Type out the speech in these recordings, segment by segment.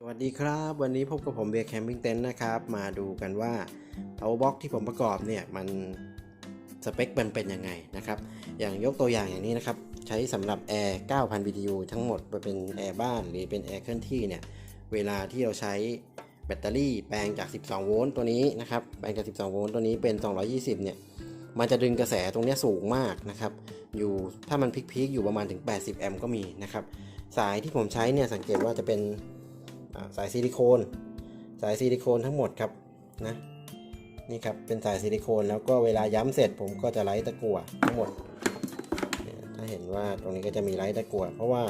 สวัสดีครับ วันนี้พบกับผมเบียร์แคมปิ้งเต็นท์นะครับ มาดูกันว่า power box ที่ผมประกอบเนี่ยมันสเปคมันเป็นยังไงนะครับ อย่างยกตัวอย่างอย่างนี้นะครับ ใช้สำหรับแอร์9,000 BTU ทั้งหมดไปเป็นแอร์บ้านหรือเป็นแอร์เคลื่อนที่เนี่ย เวลาที่เราใช้แบตเตอรี่แปลงจาก 12 โวลต์ตัวนี้นะครับ แปลงจาก 12 โวลต์ตัวนี้เป็น 220 เนี่ย มันจะดึงกระแสตรงนี้สูงมากนะครับ อยู่ถ้ามันพีคๆอยู่ประมาณถึง 80 แอมป์ก็มีนะครับ สายที่ผมใช้เนี่ยสังเกตว่าจะเป็น สายซิลิโคน สายซิลิโคนทั้งหมดครับนะนี่ครับเป็นสายซิลิโคนแล้วก็เวลาย้ำเสร็จผมก็จะไล่ตะกั่วทั้งหมด ถ้าเห็นว่าตรงนี้ก็จะมีไล่ตะกั่วเพราะว่า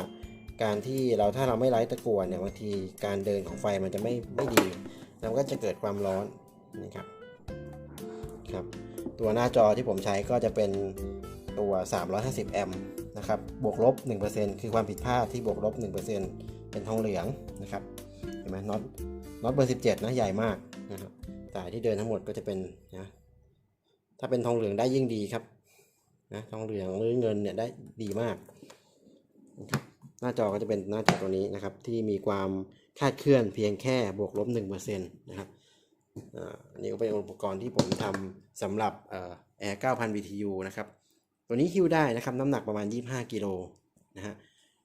การที่เราถ้าเราไม่ไล่ตะกั่วเนี่ยบางทีการเดินของไฟมันจะไม่ไม่ดีแล้วก็จะเกิดความร้อนนี่ครับครับ ตัวหน้าจอที่ผมใช้ก็จะเป็นตัว 350 แอมป์นะครับบวกลบ 1%คือความผิดพลาดที่บวกลบ 1%เป็นทองเหลืองนะครับ เห็นไหมน็อตน็อตเบอร์ 17 นะใหญ่มากนะครับสายที่เดินทั้งหมดก็จะเป็นนะถ้าเป็นทองเหลืองได้ยิ่งดีครับนะทองเหลืองหรือเงินเนี่ยได้ดีมาก หน้าจอก็จะเป็นหน้าจอตัวนี้นะครับ ที่มีความคาดเคลื่อนเพียงแค่บวกลบ1%นะครับอันนี้ก็เป็นอุปกรณ์ที่ผมทำสำหรับเอ่อแอร์9,000 BTU นะครับ ตัวนี้คิวได้นะครับ น้ำหนักประมาณ 25 กิโลนะฮะ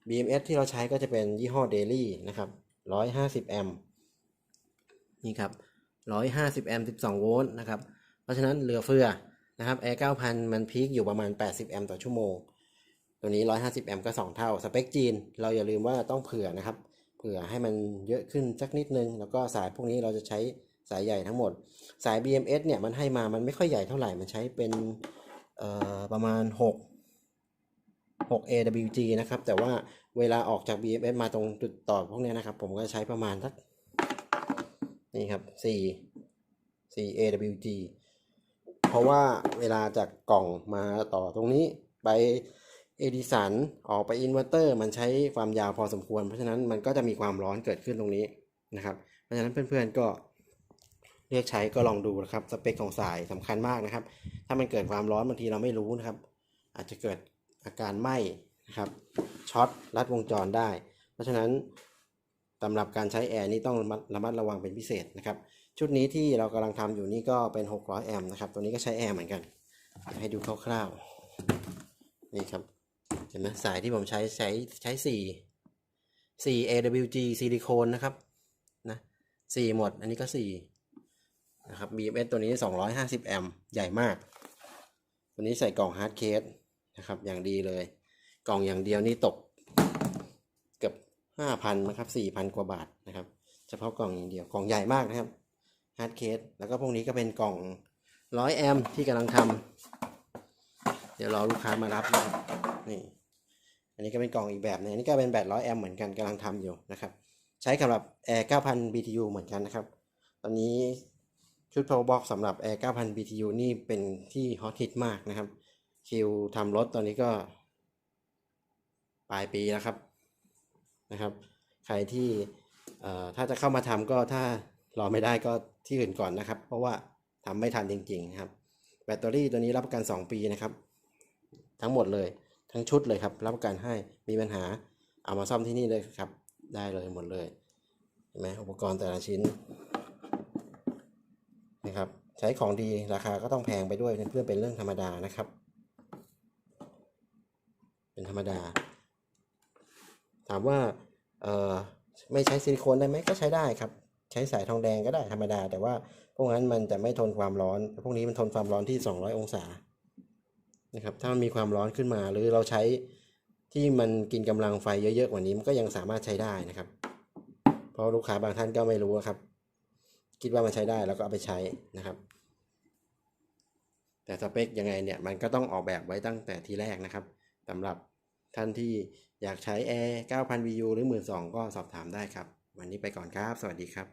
BMS ที่เราใช้ก็จะเป็นยี่ห้อ Daily นะครับ 150 แอมป์นี่ครับ 150 แอมป์ 12 โวลต์นะครับ เพราะฉะนั้นเหลือเฟือนะครับ Air 9000 มันพีคอยู่ประมาณ 80 แอมป์ต่อชั่วโมง ตัวนี้ 150 แอมป์ก็ 2 เท่า สเปคจีน เราอย่าลืมว่าต้องเผื่อนะครับ เผื่อให้มันเยอะขึ้นสักนิดนึง แล้วก็สายพวกนี้เราจะใช้สายใหญ่ทั้งหมด สาย BMS เนี่ยมันให้มา มันไม่ค่อยใหญ่เท่าไหร่ มันใช้เป็นประมาณ 6 6 AWG นะครับ แต่ว่าเวลาออกจาก BMS มาตรงจุดต่อพวกนี้นะครับ ผมก็ใช้ประมาณสักนี่ครับ4 4 AWG เพราะว่าเวลาจากกล่องมาต่อตรงนี้ไปเอดิสันออกไปอินเวอร์เตอร์มันใช้ความยาวพอสมควร เพราะฉะนั้นมันก็จะมีความร้อนเกิดขึ้นตรงนี้นะครับ เพราะฉะนั้นเพื่อนๆก็เลือกใช้ก็ลองดูนะครับ สเปคของสายสำคัญมากนะครับ ถ้ามันเกิดความร้อนบางทีเราไม่รู้นะครับ อาจจะเกิด อาการไหม้นะครับช็อตลัดวงจรได้ เพราะฉะนั้นสำหรับการใช้แอร์นี่ต้องระมัดระมัดระวังเป็นพิเศษนะครับ ชุดนี้ที่เรากำลังทำอยู่นี่ก็เป็น 600 แอมป์นะครับ ตัวนี้ก็ใช้แอร์เหมือนกัน ให้ดูคร่าวๆ นี่ครับเห็นไหมสายที่ผมใช้ใช้ใช้4 4 AWG ซิลิโคนนะครับนะ4หมด อันนี้ก็4นะครับ BMS ตัวนี้ 250 แอมป์ใหญ่มาก ตัวนี้ใส่กล่องฮาร์ดเคส นะครับ อย่างดีเลย กล่องอย่างเดียวนี่ตกเกือบห้าพันนะครับสี่พันกว่าบาทนะครับ เฉพาะกล่องอย่างเดียวกล่องใหญ่มากนะครับฮาร์ดเคสแล้วก็พวกนี้ก็เป็นกล่องร้อยแอมป์ที่กำลังทำเดี๋ยวรอลูกค้ามารับนะครับนี่อันนี้ก็เป็นกล่องอีกแบบนึงอันนี้ก็เป็นแบตร้อยแอมป์เหมือนกันกำลังทำอยู่นะครับ ใช้สำหรับ Air 9,000 BTU เหมือนกันนะครับ ตอนนี้ชุด power box สำหรับ Air 9,000 BTU นี่เป็นที่ฮอตฮิตมากนะครับ คิวทำรถตอนนี้ก็ ปลายปีแล้วครับนะครับ ใครที่ถ้าจะเข้ามาทำก็ถ้ารอไม่ได้ก็ที่อื่นก่อนนะครับ เพราะว่าทำไม่ทันจริง ๆ ครับ แบตเตอรี่ตัวนี้รับประกัน 2 ปีนะครับ ทั้งหมดเลยทั้งชุดเลยครับ รับประกันให้มีปัญหาเอามาซ่อมที่นี่เลยครับ ได้เลยหมดเลยเห็นไหมอุปกรณ์แต่ละชิ้นนะครับ ใช้ของดีราคาก็ต้องแพงไปด้วยเพื่อเป็นเรื่องธรรมดานะครับ ธรรมดา ถามว่าเออไม่ใช้ซิลิโคนได้ไหมก็ใช้ได้ครับ ใช้สายทองแดงก็ได้ธรรมดา แต่ว่าพวกนั้นมันจะไม่ทนความร้อน พวกนี้มันทนความร้อนที่ 200 องศานะครับถ้ามันมีความร้อนขึ้นมาหรือเราใช้ที่มันกินกำลังไฟเยอะๆกว่านี้มันก็ยังสามารถใช้ได้นะครับ เพราะลูกค้าบางท่านก็ไม่รู้ครับ คิดว่ามันใช้ได้แล้วก็เอาไปใช้นะครับ แต่สเปคยังไงเนี่ยมันก็ต้องออกแบบไว้ตั้งแต่ทีแรกนะครับสำหรับ ท่านที่อยากใช้ Air 9,000 VU หรือ 12,000 ก็สอบถามได้ครับ วันนี้ไปก่อนครับ สวัสดีครับ